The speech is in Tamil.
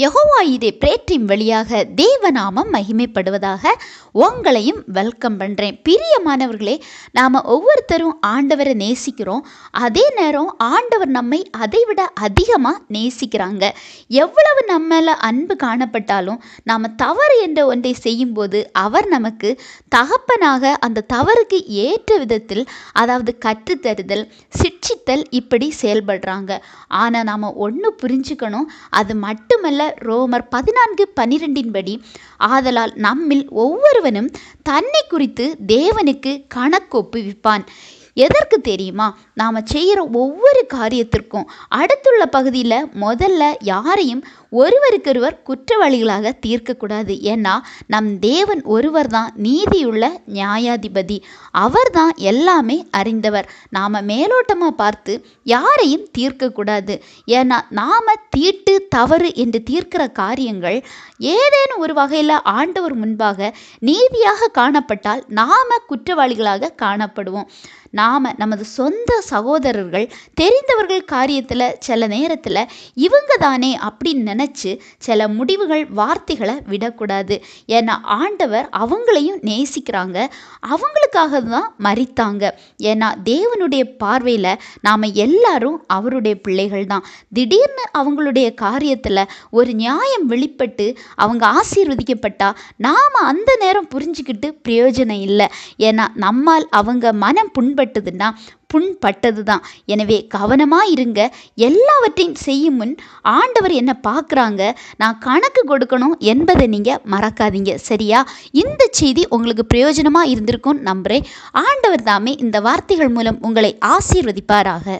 யெகோவாயிரே பிரேற்றின் வழியாக தேவநாமம் மகிமைப்படுவதாக உங்களையும் வெல்கம் பண்ணுறேன் பிரியமானவர்களே நாம் ஒவ்வொருத்தரும் ஆண்டவரை நேசிக்கிறோம். அதே நேரம் ஆண்டவர் நம்மை அதைவிட அதிகமாக நேசிக்கிறாங்க. எவ்வளவு நம்மள அன்பு காணப்பட்டாலும் நாம் தவறு என்ற ஒன்றை செய்யும்போது அவர் நமக்கு தகப்பனாக அந்த தவறுக்கு ஏற்ற விதத்தில் அதாவது கற்றுத்தருதல் சிட்சித்தல் இப்படி செயல்படுறாங்க. ஆனால் நாம் ஒன்று புரிஞ்சுக்கணும் அது மட்டுமல்ல ரோமர் பதினான்கு பனிரெண்டின்படி ஆதலால் நம்மில் ஒவ்வொருவனும் தன்னை குறித்து தேவனுக்கு கணக்கொப்புவிப்பான் எதற்கு தெரியுமா? நாம் செய்கிற ஒவ்வொரு காரியத்திற்கும் அடுத்துள்ள பகுதியில் முதல்ல யாரையும் ஒருவருக்கொருவர் குற்றவாளிகளாக தீர்க்கக்கூடாது. ஏன்னா நம் தேவன் ஒருவர் தான் நீதியுள்ள நியாயாதிபதி. அவர் தான் எல்லாமே அறிந்தவர். நாம் மேலோட்டமாக பார்த்து யாரையும் தீர்க்கக்கூடாது. ஏன்னா நாம் தீட்டு தவறு என்று தீர்க்கிற காரியங்கள் ஏதேனும் ஒரு வகையில் ஆண்டவர் முன்பாக நீதியாக காணப்பட்டால் நாம் குற்றவாளிகளாக காணப்படுவோம். நாம் நமது சொந்த சகோதரர்கள் தெரிந்தவர்கள் காரியத்தில் சில நேரத்தில் இவங்க தானே அப்படின்னு நினச்சி சில முடிவுகள் வார்த்தைகளை விடக்கூடாது. ஏன்னா ஆண்டவர் அவங்களையும் நேசிக்கிறாங்க. அவங்களுக்காக தான் மறித்தாங்க ஏன்னா தேவனுடைய பார்வையில் நாம் எல்லாரும் அவருடைய பிள்ளைகள் தான். திடீர்னு அவங்களுடைய காரியத்தில் ஒரு நியாயம் வெளிப்பட்டு அவங்க ஆசீர்வதிக்கப்பட்டா நாம் அந்த நேரம் புரிஞ்சுக்கிட்டு பிரயோஜனம் இல்லை. ஏன்னா நம்மால் அவங்க மனம் புண்பட்டுதுன்னா புண்பட்டது தான் எனவே கவனமாக இருங்க எல்லாவற்றையும் செய்யும் முன் ஆண்டவர் என்ன பார்க்குறாங்க? நான் கணக்கு கொடுக்கணும் என்பதை நீங்கள் மறக்காதீங்க. சரியா? இந்த செய்தி உங்களுக்கு பிரயோஜனமாக இருந்திருக்கும் நம்புகிறேன் ஆண்டவர் தாமே இந்த வார்த்தைகள் மூலம் உங்களை ஆசீர்வதிப்பாராக.